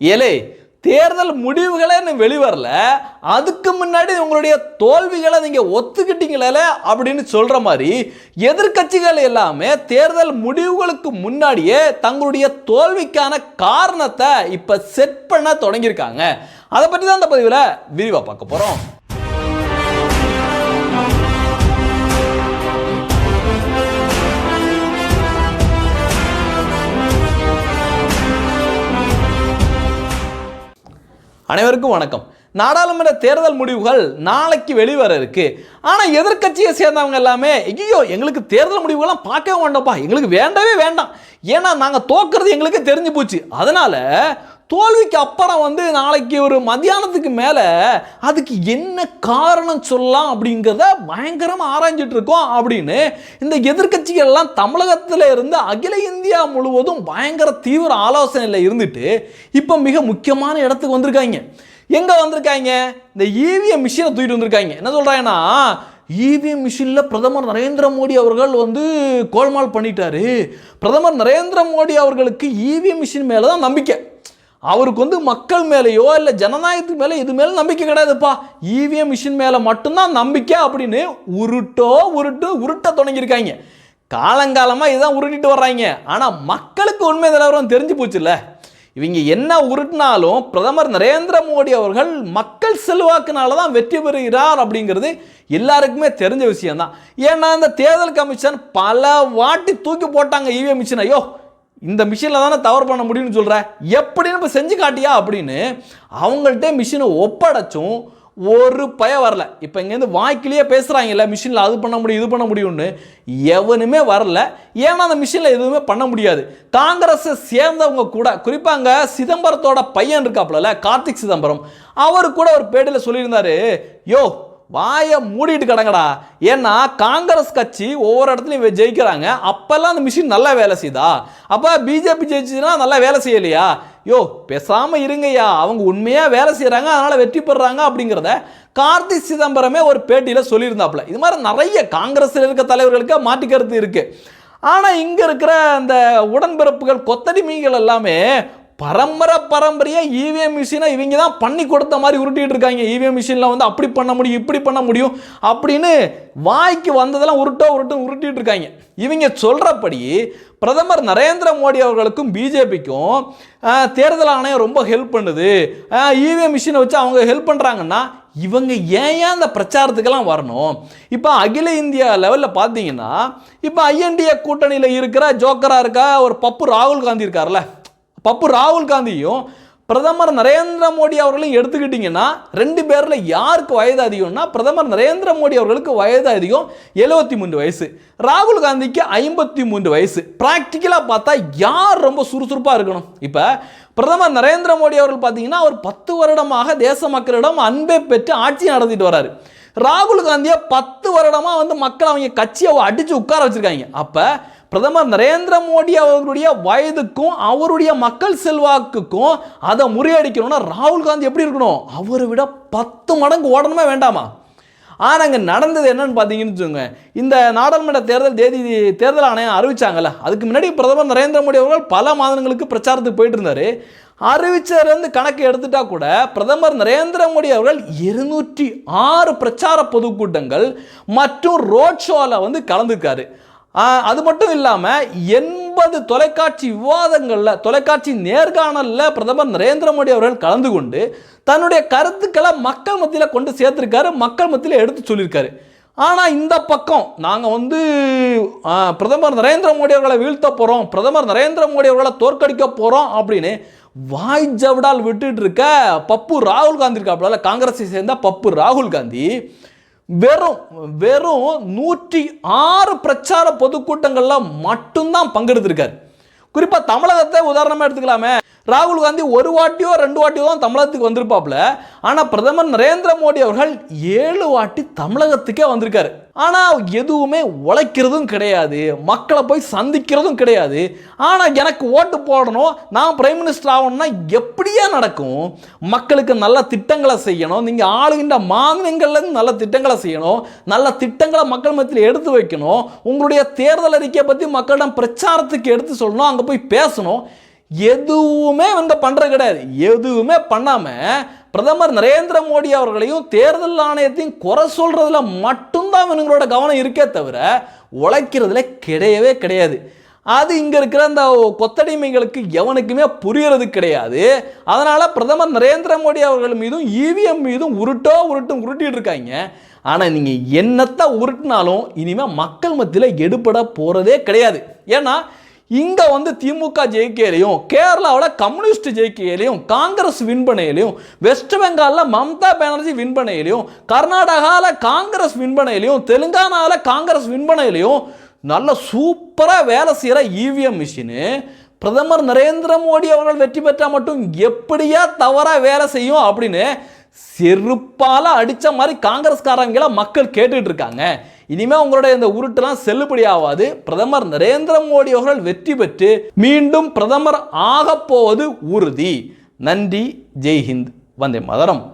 ஏலே தேர்தல் முடிவுகளே இன்னும் வெளிவரல. அதுக்கு முன்னாடி உங்களுடைய தோல்விகளை நீங்க ஒத்துக்கிட்டீங்களே அப்படின்னு சொல்ற மாதிரி எதிர்க்கட்சிகள் எல்லாமே தேர்தல் முடிவுகளுக்கு முன்னாடியே தங்களுடைய தோல்விக்கான காரணத்தை இப்ப செட் பண்ண தொடங்கியிருக்காங்க. அதை பற்றி தான் இந்த பதிவில் விரிவாக பார்க்க போகிறோம் அனைவருக்கும் வணக்கம். நாடாளுமன்ற தேர்தல் முடிவுகள் நாளைக்கு வெளிவர இருக்கு. ஆனால் எதிர்க்கட்சியை சேர்ந்தவங்க எல்லாமே ஐயோ எங்களுக்கு தேர்தல் முடிவுகள்லாம் பார்க்கவே வேண்டாம்ப்பா. எங்களுக்கு வேண்டவே வேண்டாம். ஏன்னா நாங்கள் தோக்குறது எங்களுக்கு தெரிஞ்சு போச்சு. அதனால தோல்விக்கு அப்புறம் வந்து நாளைக்கு ஒரு மதியானத்துக்கு மேலே அதுக்கு என்ன காரணம் சொல்லலாம் அப்படிங்கிறத பயங்கரமாக ஆராய்ஞ்சிட்டு இருக்கோம் அப்படின்னு இந்த எதிர்க்கட்சிகள் எல்லாம் தமிழகத்தில் இருந்து அகில இந்தியா முழுவதும் பயங்கர தீவிர ஆலோசனையில் இருந்துட்டு இப்போ மிக முக்கியமான இடத்துக்கு வந்திருக்காங்க. எங்கே வந்திருக்காங்க? இந்த இவிஎம் மிஷினை தூக்கிட்டு வந்திருக்காங்க. என்ன சொல்கிறாங்கன்னா இவிஎம் மிஷினில் பிரதமர் நரேந்திர மோடி அவர்கள் வந்து கோல்மால் பண்ணிட்டாரு. பிரதமர் நரேந்திர மோடி அவர்களுக்கு இவிஎம் மிஷின் மேலே தான் நம்பிக்கை. அவருக்கு வந்து மக்கள் மேலேயோ இல்லை ஜனநாயகத்துக்கு மேலே இது மேலே நம்பிக்கை கிடையாதுப்பா. இவிஎம் மிஷின் மேலே மட்டும்தான் நம்பிக்கை அப்படின்னு உருட்டோ உருட்டு உருட்ட தொடங்கியிருக்காங்க. காலங்காலமாக இதுதான் உருட்டிட்டு வர்றாங்க. ஆனால் மக்களுக்கு உண்மை நிலவரம் தெரிஞ்சு போச்சுல்ல. இவங்க என்ன உருட்டினாலும் பிரதமர் நரேந்திர மோடி அவர்கள் மக்கள் செல்வாக்குனால தான் வெற்றி பெறுகிறார் அப்படிங்கிறது எல்லாருக்குமே தெரிஞ்ச விஷயம்தான். ஏன்னா இந்த தேர்தல் கமிஷன் பல வாட்டி தூக்கி போட்டாங்க இவிஎம் மிஷின் ஐயோ இந்த மிஷினில் தானே தவறு பண்ண முடியும்னு சொல்கிற எப்படின்னு இப்போ செஞ்சு காட்டியா அப்படின்னு அவங்கள்ட்ட மிஷினை ஒப்படைச்சும் ஒரு பய வரல. இப்போ இங்கேருந்து வாய்க்கிலேயே பேசுகிறாங்கல்ல மிஷினில் அது பண்ண முடியும் இது பண்ண முடியும்னு. எவனுமே வரல. ஏன்னா அந்த மிஷினில் எதுவுமே பண்ண முடியாது. காங்கிரஸை சேர்ந்தவங்க கூட குறிப்பாங்க சிதம்பரத்தோட பையன் இருக்காப்புல கார்த்திக் சிதம்பரம். அவர் கூட ஒரு பேட்டியில் சொல்லியிருந்தாரு யோ வாயை மூடிட்டு கிடங்கடா. ஏன்னா காங்கிரஸ் கட்சி ஒவ்வொரு இடத்துலையும் ஜெயிக்கிறாங்க. அப்போல்லாம் அந்த மிஷின் நல்லா வேலை செய்யுதா அப்போ பிஜேபி ஜெயிச்சுன்னா நல்லா வேலை செய்யலையா? யோ பேசாமல் இருங்கய்யா. அவங்க உண்மையாக வேலை செய்கிறாங்க அதனால் வெற்றி பெறுறாங்க அப்படிங்கிறத கார்த்தி சிதம்பரமே ஒரு பேட்டியில் சொல்லியிருந்தாப்புல. இது மாதிரி நிறைய காங்கிரஸில் இருக்க தலைவர்களுக்கு மாற்றி கருத்து இருக்குது ஆனால் இங்கே இருக்கிற அந்த உடன்பிறப்புகள் கொத்தடிமைகள் எல்லாமே பரம்பரை பரம்பரையாக இவிஎம் மிஷினை இவங்க தான் பண்ணி கொடுத்த மாதிரி உருட்டிகிட்டு இருக்காங்க இவிஎம் மிஷினில் வந்து அப்படி பண்ண முடியும் இப்படி பண்ண முடியும் அப்படின்னு வாய்க்கு வந்ததெல்லாம் உருட்டோ உருட்டும் உருட்டிகிட்டு இருக்காங்க இவங்க சொல்கிறபடி பிரதமர் நரேந்திர மோடி அவர்களுக்கும் பிஜேபிக்கும் தேர்தல் ஆணையம் ரொம்ப ஹெல்ப் பண்ணுது. இவிஎம் மிஷினை வச்சு அவங்க ஹெல்ப் பண்ணுறாங்கன்னா இவங்க ஏன் ஏன் அந்த பிரச்சாரத்துக்கெல்லாம் வரணும்? இப்போ அகில இந்தியா லெவலில் பார்த்தீங்கன்னா இப்போ ஐஎன்டிஏ கூட்டணியில் இருக்கிற ஜோக்கராக இருக்கா ஒரு பப்பு ராகுல் காந்தி இருக்கார்ல. பப்பு ராகுல் காந்தியும் பிரதமர் நரேந்திர மோடி அவர்களையும் எடுத்துக்கிட்டிங்கன்னா ரெண்டு பேரில் யாருக்கு வயது அதிகம்னா பிரதமர் நரேந்திர மோடி அவர்களுக்கு வயது அதிகம் எழுபத்தி மூன்று வயசு ராகுல் காந்திக்கு ஐம்பத்தி மூன்று வயசு. ப்ராக்டிக்கலாக பார்த்தா யார் ரொம்ப சுறுசுறுப்பாக இருக்கணும்? இப்போ பிரதமர் நரேந்திர மோடி அவர்கள் பார்த்தீங்கன்னா ஒரு பத்து வருடமாக தேச மக்களிடம் அன்பை பெற்று ஆட்சி நடத்திட்டு வராரு. ராகுல் காந்தியை பத்து வருடமாக வந்து மக்கள் அவங்க கட்சியை அடித்து உட்கார வச்சுருக்காங்க. அப்போ பிரதமர் நரேந்திர மோடி அவர்களுடைய வயதுக்கும் அவருடைய மக்கள் செல்வாக்குக்கும் அதை முறியடிக்கணும்னா ராகுல் காந்தி எப்படி இருக்கணும்? அவரை விட பத்து மடங்கு ஓடணுமே வேண்டாமா? ஆனால் அங்கே நடந்தது என்னன்னு பார்த்தீங்கன்னு வச்சுக்கோங்க. இந்த நாடாளுமன்ற தேர்தல் தேதி தேர்தல் ஆணையம் அறிவிச்சாங்கல்ல அதுக்கு முன்னாடி பிரதமர் நரேந்திர மோடி அவர்கள் பல மாதங்களுக்கு பிரச்சாரத்துக்கு போயிட்டு இருந்தாரு அறிவிச்சதுலேருந்து கணக்கு எடுத்துட்டா கூட பிரதமர் நரேந்திர மோடி அவர்கள் இருநூற்றி ஆறு பிரச்சார பொதுக்கூட்டங்கள் மற்றும் ரோட் ஷோவில் வந்து கலந்துருக்காரு. அது மட்டும் இல்லாமல் எண்பது தொலைக்காட்சி விவாதங்களில் தொலைக்காட்சி நேர்காணலில் பிரதமர் நரேந்திர மோடி அவர்கள் கலந்து கொண்டு தன்னுடைய கருத்துக்களை மக்கள் மத்தியில் கொண்டு சேர்த்துருக்காரு மக்கள் மத்தியில் எடுத்து சொல்லியிருக்காரு. ஆனால் இந்த பக்கம் நாங்கள் வந்து பிரதமர் நரேந்திர மோடி அவர்களை வீழ்த்த போகிறோம் பிரதமர் நரேந்திர மோடி அவர்களை தோற்கடிக்க போகிறோம் அப்படின்னு வாய் ஜவடால் விட்டுட்டு இருக்க பப்பு ராகுல் காந்தி இருக்காப்புல காங்கிரஸை சேர்ந்த பப்பு ராகுல் காந்தி வெறும் வெறும் நூற்றி ஆறு பிரச்சார பொதுக்கூட்டங்களில் மட்டும்தான் பங்கெடுத்திருக்காரு. குறிப்பாக தமிழகத்தை உதாரணமாக எடுத்துக்கலாமே. ராகுல் காந்தி ஒரு வாட்டியோ ரெண்டு வாட்டியோ தான் தமிழகத்துக்கு வந்திருப்பாப்புல. ஆனால் பிரதமர் நரேந்திர மோடி அவர்கள் ஏழு வாட்டி தமிழகத்துக்கே வந்திருக்காரு. ஆனால் எதுவுமே உழைக்கிறதும் கிடையாது மக்களை போய் சந்திக்கிறதும் கிடையாது. ஆனால் எனக்கு ஓட்டு போடணும் நான் பிரைம் மினிஸ்டர் ஆகணும்னா எப்படியே நடக்கும்? மக்களுக்கு நல்ல திட்டங்களை செய்யணும் நீங்கள் ஆளுகின்ற மாநிலங்கள்லேருந்து நல்ல திட்டங்களை செய்யணும் நல்ல திட்டங்களை மக்கள் மத்தியில் எடுத்து வைக்கணும் உங்களுடைய தேர்தல் அறிக்கையை பற்றி மக்களிடம் பிரச்சாரத்துக்கு எடுத்து சொல்லணும் அங்கே போய் பேசணும். எதுவுமே இவங்க பண்ணுறது கிடையாது. எதுவுமே பண்ணாமல் பிரதமர் நரேந்திர மோடி அவர்களையும் தேர்தல் ஆணையத்தையும் குறை சொல்கிறதுல மட்டும்தான் இவங்களோட கவனம் இருக்கே தவிர உழைக்கிறதுல கிடையவே கிடையாது. அது இங்கே இருக்கிற அந்த கொத்தடிமைகளுக்கு எவனுக்குமே புரியறது கிடையாது. அதனால் பிரதமர் நரேந்திர மோடி அவர்கள் மீதும் இவிஎம் மீதும் உருட்டோ உருட்டும் உருட்டிட்டு இருக்காங்க. ஆனால் நீங்கள் என்னத்தை உருட்டினாலும் இனிமேல் மக்கள் மத்தியில் எடுபட போகிறதே கிடையாது. ஏன்னா இங்கே வந்து திமுக ஜெயிக்கையிலையும் கேரளாவில் கம்யூனிஸ்ட் ஜெயிக்கையிலையும் காங்கிரஸ் வின் பண்ணையிலையும் வெஸ்ட் பெங்காலில் மம்தா பானர்ஜி வின் பண்ணையிலையும் கர்நாடகாவில் காங்கிரஸ் வின் பண்ணையிலையும் தெலுங்கானாவில் காங்கிரஸ் வின் பண்ணையிலையும் நல்ல சூப்பராக வேலை செய்கிற இவிஎம் மிஷினு பிரதமர் நரேந்திர மோடி அவர்கள் வெற்றி பெற்றால் மட்டும் எப்படியா தவறாக வேலை செய்யும் அப்படின்னு செருப்பால் அடித்த மாதிரி காங்கிரஸ்காரங்களை மக்கள் கேட்டுட்டு இருக்காங்க. இனிமே உங்களுடைய இந்த உருட்டுலாம் செல்லுபடி ஆகாது பிரதமர் நரேந்திர மோடி அவர்கள் வெற்றி பெற்று மீண்டும் பிரதமர் ஆகப் போவது உறுதி. நன்றி. ஜெய்ஹிந்த். வந்தே மதரம்.